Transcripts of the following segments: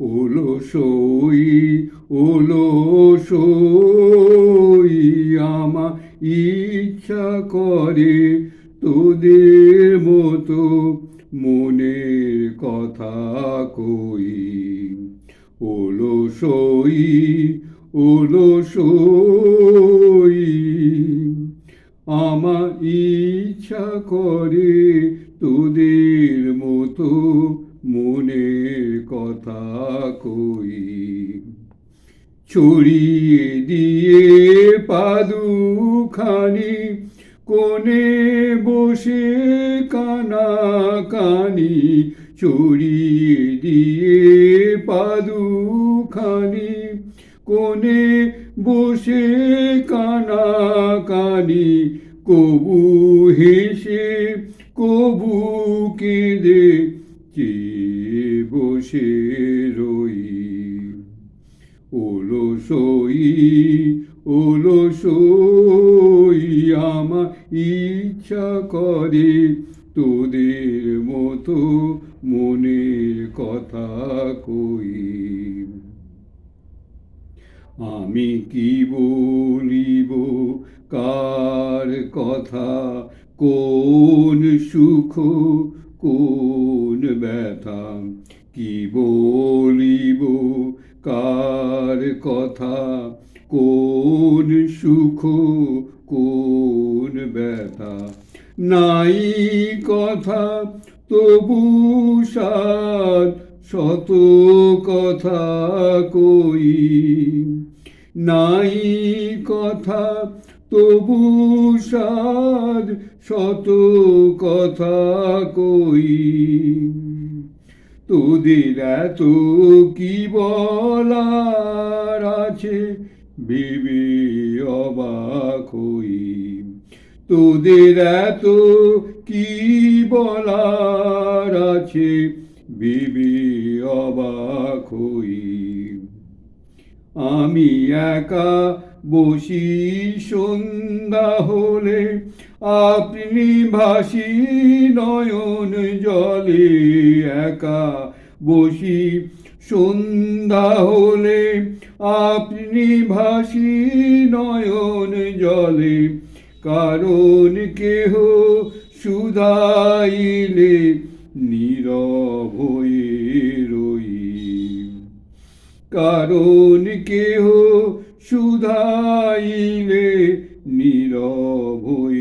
ওলো সই ওলো সই আমা ইচ্ছা করে তোদের মতো মনের কথা কই। ওলো সই ওলো সই আমার ইচ্ছা করে তোদের মতো কই? ছড়িয়ে দিয়ে পাদুখানি, কোণে বসে কানা কানি ছড়িয়ে দিয়ে পাদুখানি, কোণে বসে কানা কানি কবু হেসে কবু কেঁদে, চেয়ে বসে রই ওলো সই ওলো সই আমার ইচ্ছা করে। তোদের মতো মনের কথা কই? আমি কি বলিব? কার কথা? কোন সুখ? কোন ব্যথা? কি বলিব? কার কথা? কোন সুখ, কোন ব্যথা? নাই কথা, তবু সাত শত কথা কই? নাই কথা, তবু সাদ শত কথা কই? তোদের এত কি বলার আছে? ভেবে অবাক হই। তোদের এত কি বলার আছে? ভেবে অবাক হই। আমি একা বসি সন্ধ্যা হলে আপনি ভাসি নয়ন জলে একা বসি, সন্ধ্যা হলে আপনি ভাসি নয়ন জলে, কারণ কেহ সুধাইলে নীরব হয়ে রই। কারণ কেহ সুধাইলে নীরব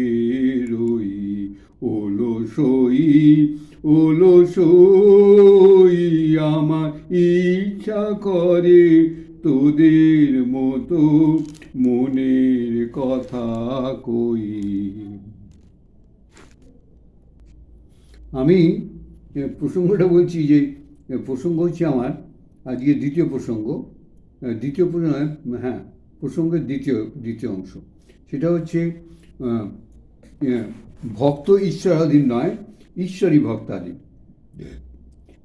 সই, ওলো সই, আমার ইচ্ছা করে তোদের মতো মনের কথা কই। আমি প্রসঙ্গটা বলছি যে প্রসঙ্গ হচ্ছে আমার, আজকে দ্বিতীয় প্রসঙ্গ। দ্বিতীয় প্রসঙ্গ হ্যাঁ প্রসঙ্গের দ্বিতীয় দ্বিতীয় অংশ। সেটা হচ্ছে ভক্ত ঈশ্বরাধীন নয়, ঈশ্বরই ভক্তাধীন।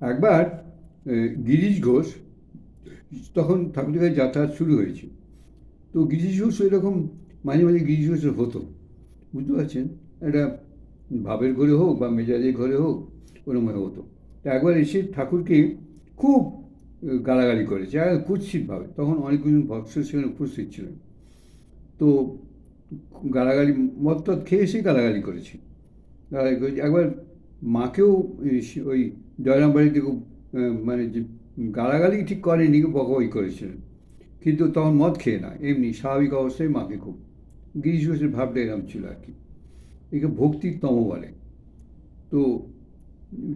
একবার গিরিশ ঘোষ, তখন ঠাকুরের কাছে যাতায়াত শুরু হয়েছে। তো গিরিশ ঘোষ এরকম মাঝে মাঝে গিরিশ ঘোষের হতো। বুঝতে পারছেন? একটা ভাবের ঘরে হোক বা মেজাজের ঘরে হোক ওরময় হতো। তা একবার এসে ঠাকুরকে খুব গালাগালি করেছে কুৎসিতভাবে। তখন অনেকগুলো ভক্ত সেখানে উপস্থিত ছিলেন। তো গালাগালি, মদ টদ খেয়ে এসেই গালাগালি করেছি। গালাগালি করেছি। একবার মাকেও ওই জয়রাম বাড়িতে খুব মানে যে গালাগালি ঠিক করেনি বকাবকি করেছিলেন কিন্তু তখন মদ খেয়ে না, এমনি স্বাভাবিক অবস্থায় মাকে খুব গিরিশ ঘোষের ভাবটা এরম ছিল আর কি। একে ভক্তির তম বলে। তো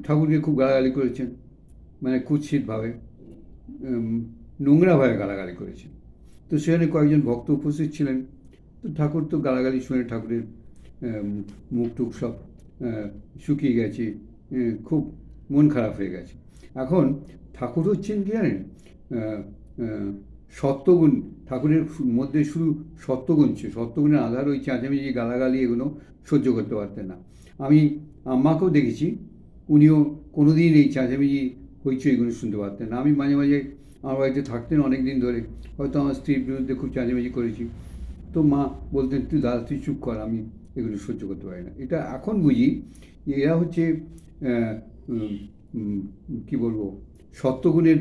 ঠাকুরকে খুব গালাগালি করেছেন মানে কুৎসিতভাবে নোংরাভাবে গালাগালি করেছেন। তো সেখানে কয়েকজন ভক্ত উপস্থিত ছিলেন। তো ঠাকুর তো গালাগালি শুনে ঠাকুরের মুখ টুক সব শুকিয়ে গেছে খুব মন খারাপ হয়ে গেছে। এখন ঠাকুর হচ্ছেন কি জানেন? সত্যগুণ, ঠাকুরের মধ্যে শুধু সত্যগুণ ছিল। সত্যগুণের আধার ওই চেঁচামেচি, গালাগালি এগুলো সহ্য করতে পারতেন না। আমি আম্মাকেও দেখেছি, উনিও কোনো কোনোদিন এই চেঁচামেচি, হইচই এগুলো শুনতে পারতেন না। আমি মাঝে মাঝে আমার বাড়িতে থাকতেন অনেক দিন ধরে। হয়তো আমার স্ত্রীর বিরুদ্ধে খুব চেঁচামেচি করেছি। তো মা বলতেন, তুই দাদা, তুই চুপ কর, আমি এগুলো সহ্য করতে পারি না। এটা এখন বুঝি যে এরা হচ্ছে কি বলব, সত্যগুণের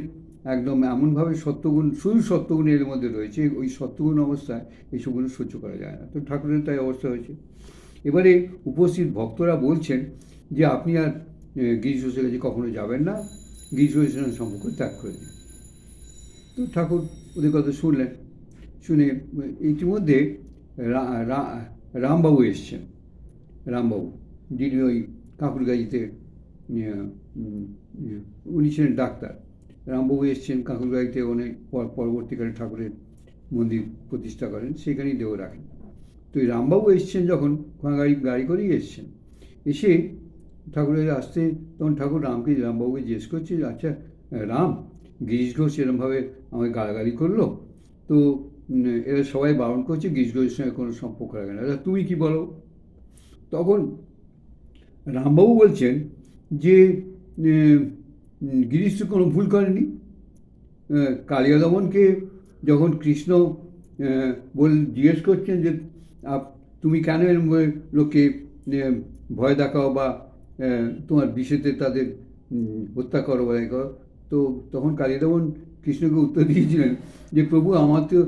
একদম এমনভাবে সত্যগুণ, শুধু সত্যগুণ এর মধ্যে রয়েছে, ওই সত্যগুণ অবস্থায় এইসবগুলো সহ্য করা যায় না। তো ঠাকুরের তাই অবস্থা হয়েছে। এবারে উপস্থিত ভক্তরা বলছেন যে, আপনি আর গিরিশ ঘোষের কাছে কখনো যাবেন না। গিরিশ ঘোষের সম্পর্ক ত্যাগ করে দিন। তো ঠাকুর ওদের কথা শুনলেন। শুনে ইতিমধ্যে রামবাবু এসছেন। রামবাবু যিনি ওই কাকুরগাজিতে ইয়ে, ইয়ে, উনি ছিলেন ডাক্তার। রামবাবু এসছেন কাকুরগাজিতে অনেক পর- পরবর্তীকালে ঠাকুরের মন্দির প্রতিষ্ঠা করেন সেখানেই দেহ রাখেন। তো এই রামবাবু এসছেন যখন গাড়ি গাড়ি করেই এসছেন। এসে ঠাকুরের আসতে তখন ঠাকুর রামকে রামবাবুকে জিজ্ঞেস করছে আচ্ছা রাম গিরিশ ঘোষ এরমভাবে আমাকে গালাগালি করল? তো এরা সবাই বারণ করছে গিরিশ ঘোষের সঙ্গে কোনো সম্পর্ক রাখে না। তুমি কি বলো? তখন রামবাবু বলছেন যে গিরিশ তো কোনো ভুল করেনি? কালিয়া দমনকে যখন কৃষ্ণ বল জিজ্ঞেস করছেন যে তুমি কেন আহ, ভয় দেখাও বা তোমার বিষেতে তাদের হত্যা করো বা করো? তো তখন কালিয়া দমন কৃষ্ণকে উত্তর দিয়েছিলেন যে প্রভু আমার তো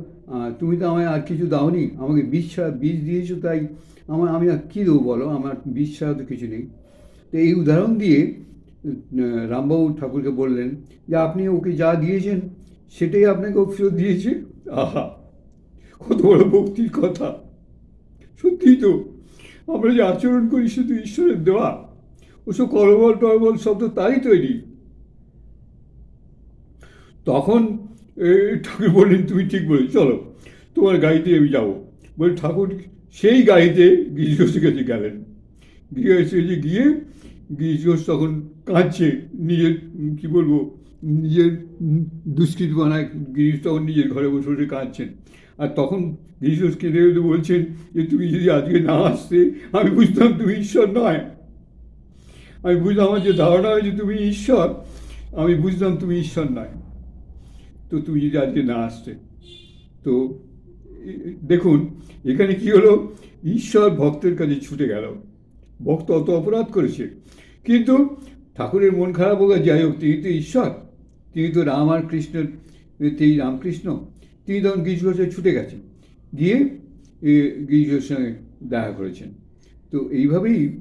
তুমি তো আমায় আর কিছু দাওনি, আমাকে বিষ ছাড়া বিষ দিয়েছ, তাই আমার, আমি আর কী দেবো বলো? আমার বিষ ছাড়া তো কিছু নেই। তো এই উদাহরণ দিয়ে রামবাবু ঠাকুরকে বললেন যে, আপনি ওকে যা দিয়েছেন, সেটাই আপনাকে ও ফেরত দিয়েছে? আহা, কত বড় ভক্তির কথা। সত্যিই তো, আমরা যে আচরণ করি শুধু ঈশ্বরের দেওয়া, ওসব করবল টরবল সব তো তারই তৈরি। তখন ঠাকুর বললেন তুমি ঠিক বলে চলো, তোমার গাড়িতে আমি যাব। বলে ঠাকুর সেই গাড়িতে গিরিশোষের কাছে গেলেন। গিরিশোষের কাছে গিয়ে গিরিশোষ তখন কাঁদছে, নিজের, কি বলব, নিজের দুষ্কৃত বানায়। গিরিশ তখন নিজের ঘরে বসে বসে কাঁদছেন। আর তখন গিরিশোষ কেঁদে কেঁদে বলছেন যে, তুমি যদি আজকে না আসতে, আমি বুঝতাম তুমি ঈশ্বর নয়। আমি বুঝলাম আমার যে ধারণা হয়েছে তুমি ঈশ্বর, আমি বুঝলাম তুমি ঈশ্বর নয়। তো তুমি যদি আজকে না আসতে। তো দেখুন, এখানে কি হলো? ঈশ্বর ভক্তের কাছে ছুটে গেল। ভক্ত অত অপরাধ করেছে। কিন্তু ঠাকুরের মন খারাপ হোক যাই হোক, তিনি তো ঈশ্বর। তিনি তো রাম আর কৃষ্ণের তিনি রামকৃষ্ণ। তিনি তখন ঘোষে ছুটে গেছেন। গিয়ে ঘোষের সঙ্গে দেখা করেছেন। তো এইভাবেই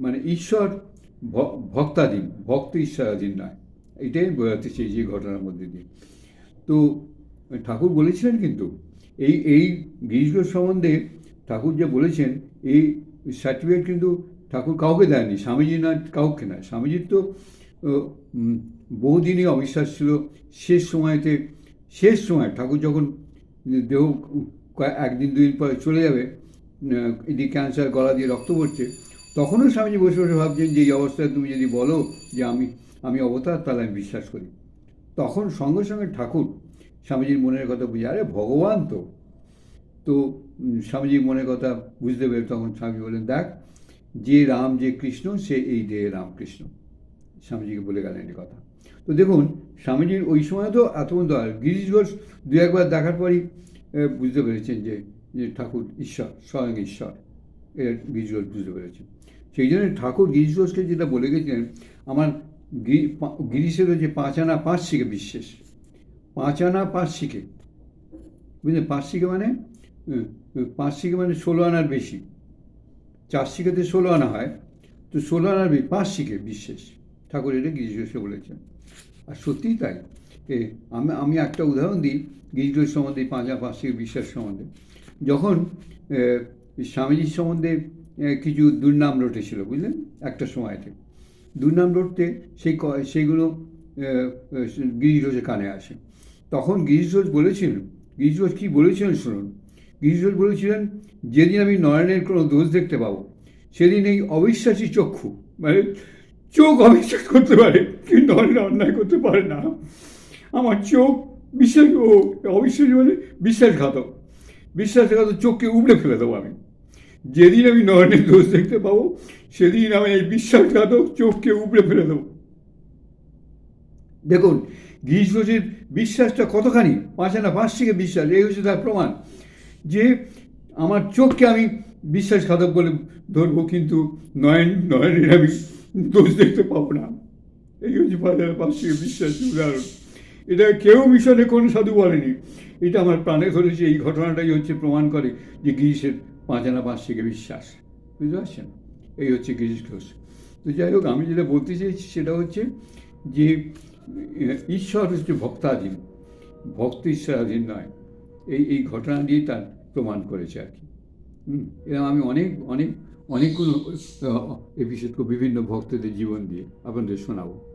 মানে ঈশ্বর ভক্তাধীন, ভক্ত ঈশ্বরাধীন নয়। এটাই বোঝাতে চেয়েছি এই ঘটনার মধ্যে দিয়ে। তো, ঠাকুর বলেছিলেন কিন্তু, এই এই গিরিশ সম্বন্ধে ঠাকুর যে বলেছেন, এই সার্টিফিকেট কিন্তু ঠাকুর কাউকে দেয়নি, স্বামীজি না, কাউকে না। স্বামীজির তো বহুদিনই অবিশ্বাস ছিল, শেষ সময়তে, শেষ সময় ঠাকুর যখন দেহ একদিন দুদিন পরে চলে যাবে এদিকে ক্যান্সার গলা দিয়ে রক্ত পড়ছে তখনও স্বামীজি বসে বসে ভাবছেন, যে এই অবস্থায় তুমি যদি বলো যে আমি আমি অবতার, তাহলে আমি বিশ্বাস করি। তখন সঙ্গে সঙ্গে ঠাকুর স্বামীজির মনের কথা বুঝে, আরে ভগবান তো। তো স্বামীজির মনের কথা বুঝতে পেরে তখন স্বামী বলেন দেখ, যে রাম, যে কৃষ্ণ, সে এই দেহে রামকৃষ্ণ। স্বামীজিকে বলে গেলেন এই কথা। তো দেখুন, স্বামীজির ওই সময় তো এত পর্যন্ত আর গিরিশ ঘোষ দু একবার দেখার পরই বুঝতে পেরেছেন যে যে ঠাকুর ঈশ্বর, স্বয়ং ঈশ্বর। এর গিরিশ ঘোষ বুঝতে পেরেছেন। সেই জন্য ঠাকুর গিরিশ ঘোষকে যেটা বলে গেছিলেন, আমার গিরিশেরও যে পাঁচ আনা পাঁচ শিখে বিশ্বাস পাঁচ আনা পাঁচ শিখে। বুঝলেন পাঁচ শিখে মানে পাঁচ শিখে মানে ষোলো আনার বেশি। চার শিখেতে ষোলো আনা হয়, তো ষোলো আনার বেশি, পাঁচ শিখে বিশ্বাস ঠাকুর এটা গিরিশ ঘোষকে বলেছেন। আর সত্যিই তাই। আমি আমি একটা উদাহরণ দিই গিরিশ ঘোষ সম্বন্ধে, পাঁচ পাঁচ শিখে বিশ্বাস সম্বন্ধে। যখন স্বামীজির সম্বন্ধে কিছু দুর্নাম রটেছিল বুঝলেন? একটা সময়তে দুর্নাম রটতে সেই সেইগুলো এ, এ, গিরিশ ঘোষের কানে আসে। তখন গিরিশ ঘোষ বলেছিলেন গিরিশ ঘোষ কী বলেছিলেন শুনুন। গিরিশ ঘোষ বলেছিলেন যেদিন আমি নয়নের কোনো দোষ দেখতে পাবো সেদিন এই অবিশ্বাসী চক্ষু মানে চোখ অবিশ্বাস করতে পারে কিন্তু অন্যায় করতে পারে না। আমার চোখ বিশ্বাস ও অবিশ্বাসী মানে বিশ্বাসঘাতক। বিশ্বাসঘাতক চোখকে উবড়ে ফেলে দেবো আমি। যেদিন আমি নয়নের দোষ দেখতে পাবো, সেদিন আমি এই বিশ্বাসঘাতক চোখকে উপড়ে ফেলে দেবো। দেখুন গিরিশ ঘোষের বিশ্বাসটা কতখানি? পাঁচ আনা পাঁচ থেকে বিশ্বাস এই হচ্ছে তার প্রমাণ। যে আমার চোখকে আমি বিশ্বাসঘাতক বলে ধরবো, কিন্তু নয়ন, নয়নের আমি দোষ দেখতে পাবো না। এই হচ্ছে পাঁচ পাঁচশিকে বিশ্বাসের উদাহরণ। এটা কেউ মিশনে কোনো সাধু বলেনি। এটা আমার প্রাণে ধরেছে, এই ঘটনাটাই হচ্ছে প্রমাণ করে যে গিরিশের পাঁচানা পাঁচশিকে বিশ্বাস। বুঝতে পারছেন? এই হচ্ছে গিরিশ ঘোষ। তো যাই হোক, আমি যেটা বলতে চাইছি সেটা হচ্ছে যে ঈশ্বর হচ্ছে ভক্তাধীন। ভক্ত ঈশ্বরাধীন নয়। এই এই ঘটনা দিয়ে তার প্রমাণ করেছে আর কি। এরকম আমি অনেক অনেক, অনেকগুলো এপিসোড বিভিন্ন ভক্তদের জীবন দিয়ে আপনাদের শোনাবো।